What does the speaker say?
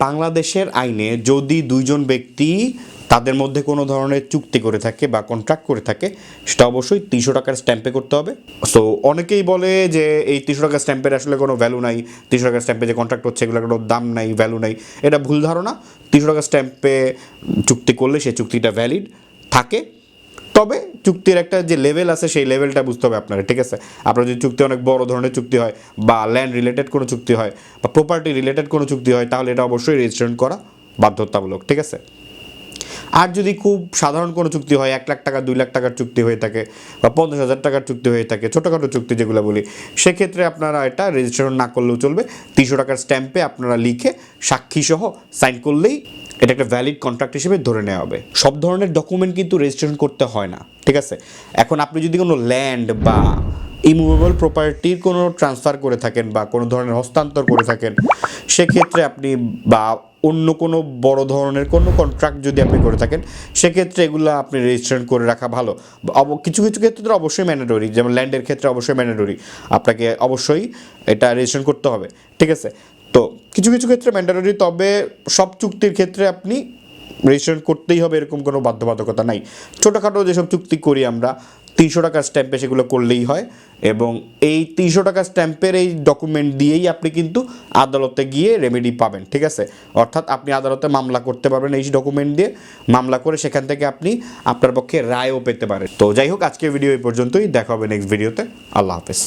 বাংলাদেশের আইনে যদি দুইজন ব্যক্তি তাদের মধ্যে কোনো ধরনের চুক্তি করে থাকে বা কন্ট্রাক্ট করে থাকে, সেটা অবশ্যই তিনশো টাকার স্ট্যাম্পে করতে হবে। সো অনেকেই বলে যে এই তিনশো টাকার স্ট্যাম্পের আসলে কোনো ভ্যালু নাই, তিনশো টাকার স্ট্যাম্পে যে কন্ট্রাক্ট হচ্ছে এগুলোর কোনো দাম নাই ভ্যালু নাই, এটা ভুল ধারণা। তিনশো টাকার স্ট্যাম্পে চুক্তি করলে সেই চুক্তিটা ভ্যালিড থাকে। তবে চুক্তির একটা যে লেভেল আছে, সেই লেভেলটা বুঝতে হবে আপনার ঠিক আছে? আপনার যদি চুক্তি অনেক বড় ধরনের চুক্তি হয় বা ল্যান্ড রিলেটেড কোনো চুক্তি হয় বা প্রপার্টি রিলেটেড কোনো চুক্তি হয়, তাহলে এটা অবশ্যই রেজিস্ট্রেশন করা বাধ্যতামূলক, ঠিক আছে? আর যদি খুব সাধারণ কোনো চুক্তি হয়, এক লাখ টাকা, দুই লাখ টাকার চুক্তি হয়ে থাকে বা পঞ্চাশ হাজার টাকার চুক্তি হয়ে থাকে, ছোটোখাটো চুক্তি যেগুলো বলি, সেক্ষেত্রে আপনারা এটা রেজিস্ট্রেশন না করলেও চলবে। তিনশো টাকার স্ট্যাম্পে আপনারা লিখে সাক্ষী সহ সাইন করলেই এটা একটা ভ্যালিড কন্ট্রাক্ট হিসেবে ধরে নেওয়া হবে। সব ধরনের ডকুমেন্ট কিন্তু রেজিস্ট্রেশন করতে হয় না, ঠিক আছে? এখন আপনি যদি কোনো ল্যান্ড বা ইমুভেবল প্রপার্টির কোনো ট্রান্সফার করে থাকেন বা কোনো ধরনের হস্তান্তর করে থাকেন, সেক্ষেত্রে আপনি বা অন্য কোনো বড় ধরনের কোনো কন্ট্রাক্ট যদি আপনি করে থাকেন, সেক্ষেত্রে এগুলো আপনি রেজিস্ট্রেশন করে রাখা ভালো। কিছু কিছু ক্ষেত্রে তো অবশ্যই ম্যান্ডেটরি যেমন ল্যান্ডের ক্ষেত্রে অবশ্যই ম্যান্ডেটরি আপনাকে অবশ্যই এটা রেজিস্ট্রেশন করতে হবে, ঠিক আছে? তো কিছু কিছু ক্ষেত্রে ম্যান্ডেটরি তবে সব চুক্তির ক্ষেত্রে আপনি রেজিস্ট্রেশন করতেই হবে এরকম কোনো বাধ্যবাধকতা নাই। ছোটোখাটো যেসব চুক্তি করি আমরা, তিনশো টাকার স্ট্যাম্পে সেগুলো করলেই হয় এবং এই তিনশো টাকার স্ট্যাম্পের এই ডকুমেন্ট দিয়েই আপনি কিন্তু আদালতে গিয়ে রেমেডি পাবেন, ঠিক আছে? অর্থাৎ আপনি আদালতে মামলা করতে পারবেন এই ডকুমেন্ট দিয়ে, মামলা করে সেখান থেকে আপনি আপনার পক্ষে রায়ও পেতে পারেন। তো যাই হোক, আজকের ভিডিও এই পর্যন্তই, দেখা হবে নেক্সট ভিডিওতে আল্লাহ হাফেজ।